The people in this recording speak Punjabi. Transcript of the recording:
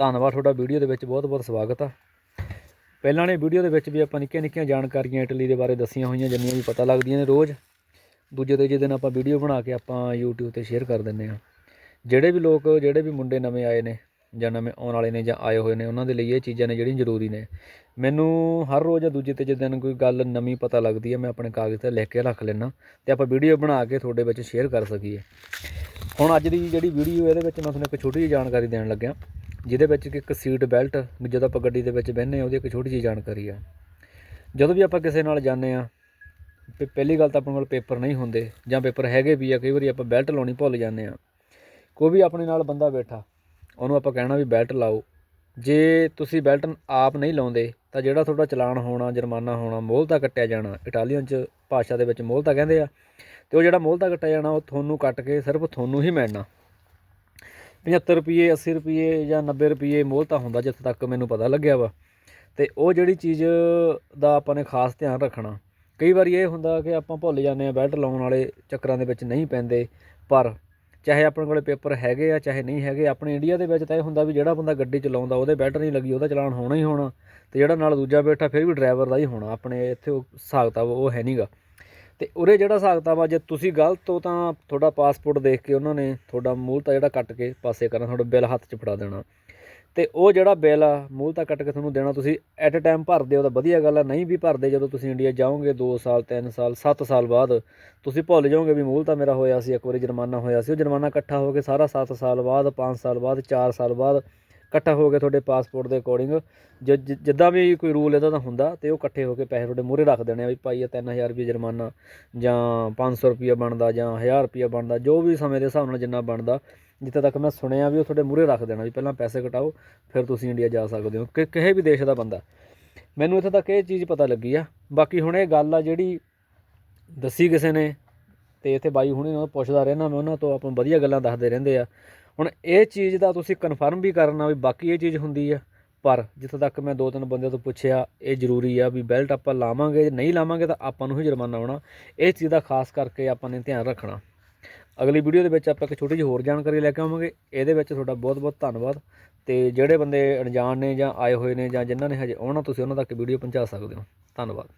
ਧੰਨਵਾਦ ਤੁਹਾਡਾ ਵੀਡੀਓ ਦੇ ਵਿੱਚ ਬਹੁਤ ਬਹੁਤ ਸਵਾਗਤ ਆ। ਪਹਿਲਾਂ ਨੇ ਵੀਡੀਓ ਦੇ ਵਿੱਚ ਵੀ ਆਪਾਂ ਨਿੱਕੀਆਂ ਨਿੱਕੀਆਂ ਜਾਣਕਾਰੀਆਂ ਇਟਲੀ ਦੇ ਬਾਰੇ ਦੱਸੀਆਂ ਹੋਈਆਂ, ਜਿੰਨੀਆਂ ਵੀ ਪਤਾ ਲੱਗਦੀਆਂ ਨੇ ਰੋਜ਼। ਦੂਜੇ ਤੀਜੇ ਦਿਨ ਆਪਾਂ ਵੀਡੀਓ ਬਣਾ ਕੇ ਆਪਾਂ YouTube ਤੇ ਸ਼ੇਅਰ ਕਰ ਦਿੰਦੇ ਆ। ਜਿਹੜੇ ਵੀ ਲੋਕ, ਜਿਹੜੇ ਵੀ ਮੁੰਡੇ ਨਵੇਂ ਆਏ ਨੇ, ਜਾਂ ਨਵੇਂ ਆਉਣ ਵਾਲੇ ਨੇ ਜਾਂ ਆਏ ਹੋਏ ਨੇ, ਉਹਨਾਂ ਦੇ ਲਈ ਇਹ ਚੀਜ਼ਾਂ ਨੇ ਜਿਹੜੀਆਂ ਜ਼ਰੂਰੀ ਨੇ। ਮੈਨੂੰ ਹਰ ਰੋਜ਼ ਜਾਂ ਦੂਜੇ ਤੀਜੇ ਦਿਨ ਕੋਈ ਗੱਲ ਨਵੀਂ ਪਤਾ ਲੱਗਦੀ ਹੈ ਮੈਂ ਆਪਣੇ ਕਾਗਜ਼ ਤੇ ਲਿਖ ਕੇ ਰੱਖ ਲੈਣਾ ਤੇ ਆਪਾਂ ਵੀਡੀਓ ਬਣਾ ਕੇ ਤੁਹਾਡੇ ਵਿੱਚ ਸ਼ੇਅਰ ਕਰ ਸਕੀਏ। ਹੁਣ ਅੱਜ ਦੀ ਜਿਹੜੀ ਵੀਡੀਓ ਇਹਦੇ ਵਿੱਚ ਮੈਂ ਤੁਹਾਨੂੰ ਇੱਕ ਛੋਟੀ ਜਿਹੀ ਜਾਣਕਾਰੀ ਦੇਣ ਲੱਗਿਆ। ਜਿਹਦੇ ਵਿੱਚ ਕਿ ਇੱਕ ਸੀਟ ਬੈਲਟ ਜਦੋਂ ਆਪਾਂ ਗੱਡੀ ਦੇ ਵਿੱਚ ਬਹਿੰਦੇ ਹਾਂ, ਉਹਦੀ ਇੱਕ ਛੋਟੀ ਜਿਹੀ ਜਾਣਕਾਰੀ ਆ। ਜਦੋਂ ਵੀ ਆਪਾਂ ਕਿਸੇ ਨਾਲ ਜਾਂਦੇ ਆ ਤੇ ਪਹਿਲੀ ਗੱਲ ਤਾਂ ਆਪਣੇ ਕੋਲ ਪੇਪਰ ਨਹੀਂ ਹੁੰਦੇ, ਜਾਂ ਪੇਪਰ ਹੈਗੇ ਵੀ ਆ, ਕਈ ਵਾਰੀ ਆਪਾਂ ਬੈਲਟ ਲਾਉਣੀ ਭੁੱਲ ਜਾਂਦੇ ਆ ਕੋਈ ਵੀ ਆਪਣੇ ਨਾਲ ਬੰਦਾ ਬੈਠਾ, ਉਹਨੂੰ ਆਪਾਂ ਕਹਿਣਾ ਵੀ ਬੈਲਟ ਲਾਓ। ਜੇ ਤੁਸੀਂ ਬੈਲਟ ਆਪ ਨਹੀਂ ਲਾਉਂਦੇ, ਤਾਂ ਜਿਹੜਾ ਤੁਹਾਡਾ ਚਲਾਨ ਹੋਣਾ, ਜੁਰਮਾਨਾ ਹੋਣਾ ਮੋਹਲਤਾ ਕੱਟਿਆ ਜਾਣਾ। ਇਟਾਲੀਅਨ ਚ ਭਾਸ਼ਾ ਦੇ ਵਿੱਚ ਮੋਹਲਤਾ ਕਹਿੰਦੇ ਆ। ਤੇ ਉਹ ਜਿਹੜਾ ਮੋਹਲਤਾ ਕੱਟਿਆ ਜਾਣਾ, ਉਹ ਤੁਹਾਨੂੰ ਕੱਟ ਕੇ ਸਿਰਫ ਤੁਹਾਨੂੰ ਹੀ ਮਿਲਣਾ। 75 ਰੁਪਏ 80 ਰੁਪਏ ਜਾਂ 90 ਰੁਪਏ ਮੋਹਲਤਾ ਹੁੰਦਾ ਜਿੱਥੇ ਤੱਕ ਮੈਨੂੰ ਪਤਾ ਲੱਗਿਆ ਵਾ। ਤੇ ਉਹ ਜਿਹੜੀ ਚੀਜ਼ ਦਾ ਆਪਾਂ ਨੇ ਖਾਸ ਧਿਆਨ ਰੱਖਣਾ, ਕਈ ਵਾਰੀ ਇਹ ਹੁੰਦਾ ਕਿ ਆਪਾਂ ਭੁੱਲ ਜਾਂਦੇ ਆ ਬੈਲਟ ਲਾਉਣ ਵਾਲੇ ਚੱਕਰਾਂ ਦੇ ਵਿੱਚ ਨਹੀਂ ਪੈਂਦੇ, ਪਰ ਚਾਹੇ ਆਪਣੇ ਕੋਲੇ ਪੇਪਰ ਹੈਗੇ ਆ, ਚਾਹੇ ਨਹੀਂ ਹੈਗੇ, ਆਪਣੇ ਇੰਡੀਆ ਦੇ ਵਿੱਚ ਤਾਂ ਇਹ ਹੁੰਦਾ ਵੀ ਜਿਹੜਾ ਬੰਦਾ ਗੱਡੀ ਚਲਾਉਂਦਾ, ਉਹਦੇ ਬੈਲਟ ਨਹੀਂ ਲੱਗੀ, ਉਹਦਾ ਚਲਾਨ ਹੋਣਾ ਹੀ ਹੋਣਾ, ਤੇ ਜਿਹੜਾ ਨਾਲ ਦੂਜਾ ਬੈਠਾ ਫਿਰ ਵੀ ਡਰਾਈਵਰ ਦਾ ਹੀ ਹੋਣਾ, ਆਪਣੇ ਇੱਥੇ ਉਹ ਹਿਸਾਬ ਕਿਤਾਬ ਉਹ ਹੈ ਨਹੀਂਗਾ ਤੇ ਉਰੇ ਜਿਹੜਾ ਹਿਸਾਬ ਕਿਤਾਬ ਆ, ਜੇ ਤੁਸੀਂ ਗਲਤ ਹੋ ਤਾਂ ਤੁਹਾਡਾ ਪਾਸਪੋਰਟ ਦੇਖ ਕੇ ਉਹਨਾਂ ਨੇ ਤੁਹਾਡਾ ਮੂਲਤਾ ਜਿਹੜਾ ਕੱਟ ਕੇ ਪਾਸੇ ਕਰਨਾ, ਤੁਹਾਡਾ ਬਿੱਲ ਹੱਥ 'ਚ ਫੜਾ ਦੇਣਾ। ਤੇ ਉਹ ਜਿਹੜਾ ਬਿੱਲ ਆ ਮੂਲਤਾ ਕੱਟ ਕੇ ਤੁਹਾਨੂੰ ਦੇਣਾ, ਤੁਸੀਂ ਐਟ ਅ ਟਾਈਮ ਭਰਦੇ ਹੋ ਤਾਂ ਵਧੀਆ ਗੱਲ ਆ, ਨਹੀਂ ਵੀ ਭਰਦੇ ਜਦੋਂ ਤੁਸੀਂ ਇੰਡੀਆ ਜਾਓਗੇ 2 ਸਾਲ 3 ਸਾਲ 7 ਸਾਲ ਬਾਅਦ, ਤੁਸੀਂ ਭੁੱਲ ਜਾਓਗੇ ਵੀ ਮੂਲ ਤਾਂ ਮੇਰਾ ਹੋਇਆ ਸੀ, ਇੱਕ ਵਾਰੀ ਜੁਰਮਾਨਾ ਹੋਇਆ ਸੀ, ਉਹ ਜੁਰਮਾਨਾ ਇਕੱਠਾ ਹੋ ਕੇ ਸਾਰਾ 7 ਸਾਲ ਬਾਅਦ 5 ਸਾਲ ਬਾਅਦ 4 ਸਾਲ ਬਾਅਦ ਇਕੱਠਾ ਹੋ ਕੇ ਤੁਹਾਡੇ ਪਾਸਪੋਰਟ ਦੇ ਅਕੋਰਡਿੰਗ ਜਿੱਦਾਂ ਵੀ ਕੋਈ ਰੂਲ ਇਹਦਾ ਦਾ ਹੁੰਦਾ ਤੇ ਉਹ ਇਕੱਠੇ ਹੋ ਕੇ ਪੈਸੇ ਤੁਹਾਡੇ ਮੂਹਰੇ ਰੱਖ ਦੇਣੇ ਆ ਵੀ ਭਾਈ ਇਹ 3000 ਰੁਪਏ ਜੁਰਮਾਨਾ ਜਾਂ 500 ਰੁਪਏ ਬਣਦਾ ਜਾਂ 1000 ਰੁਪਏ ਬਣਦਾ, ਜੋ ਵੀ ਸਮੇਂ ਦੇ ਹਿਸਾਬ ਨਾਲ ਜਿੰਨਾ ਬਣਦਾ, ਜਿੱਥੇ ਤੱਕ ਮੈਂ ਸੁਣਿਆ ਵੀ ਉਹ ਤੁਹਾਡੇ ਮੂਹਰੇ ਰੱਖ ਦੇਣਾ ਵੀ ਪਹਿਲਾਂ ਪੈਸੇ ਕਟਾਓ, ਫਿਰ ਤੁਸੀਂ ਇੰਡੀਆ ਜਾ ਸਕਦੇ ਹੋ, ਕਿ, ਕਿਸੇ ਵੀ ਦੇਸ਼ ਦਾ ਬੰਦਾ। ਮੈਨੂੰ ਇੱਥੇ ਤੱਕ ਇਹ ਚੀਜ਼ ਪਤਾ ਲੱਗੀ ਆ। ਬਾਕੀ ਹੁਣ ਇਹ ਗੱਲ ਆ ਜਿਹੜੀ ਦੱਸੀ ਕਿਸੇ ਨੇ ਤੇ ਇੱਥੇ ਬਾਈ ਹੁਣੇ ਨਾਲ ਪੁੱਛਦਾ ਰਹਿਣਾ ਮੈਂ ਉਹਨਾਂ ਤੋਂ ਆਪਾਂ ਵਧੀਆ ਗੱਲਾਂ ਦੱਸਦੇ ਰਹਿੰਦੇ ਆ। ਹੁਣ ਇਹ ਚੀਜ਼ ਦਾ ਤੁਸੀਂ ਕਨਫਰਮ ਵੀ ਕਰਨਾ ਵੀ ਬਾਕੀ ਇਹ ਚੀਜ਼ ਹੁੰਦੀ ਆ, ਪਰ ਜਿੱਥੇ ਤੱਕ ਮੈਂ ਦੋ ਤਿੰਨ ਬੰਦਿਆਂ ਤੋਂ ਪੁੱਛਿਆ, ਇਹ ਜ਼ਰੂਰੀ ਆ ਵੀ ਬੈਲਟ ਆਪਾਂ ਲਾਵਾਂਗੇ, ਜੇ ਨਹੀਂ ਲਾਵਾਂਗੇ ਤਾਂ ਆਪਾਂ ਨੂੰ ਹੀ ਜੁਰਮਾਨਾ ਆਉਣਾ। ਇਹ ਚੀਜ਼ ਦਾ ਖਾਸ ਕਰਕੇ ਆਪਾਂ ਨੇ ਧਿਆਨ ਰੱਖਣਾ। ਅਗਲੀ ਵੀਡੀਓ ਦੇ ਵਿੱਚ ਆਪਾਂ ਇੱਕ ਛੋਟੀ ਜਿਹੀ ਹੋਰ ਜਾਣਕਾਰੀ ਲੈ ਕੇ ਆਵਾਂਗੇ। ਇਹਦੇ ਵਿੱਚ ਤੁਹਾਡਾ ਬਹੁਤ ਬਹੁਤ ਧੰਨਵਾਦ। ਤੇ ਜਿਹੜੇ ਬੰਦੇ ਅਣਜਾਣ ਨੇ ਜਾਂ ਆਏ ਹੋਏ ਨੇ ਜਾਂ ਜਿਨ੍ਹਾਂ ਨੇ ਹਜੇ ਆਉਣਾ, ਤੁਸੀਂ ਉਹਨਾਂ ਤੱਕ ਵੀਡੀਓ ਪਹੁੰਚਾ ਸਕਦੇ ਹੋ। ਧੰਨਵਾਦ।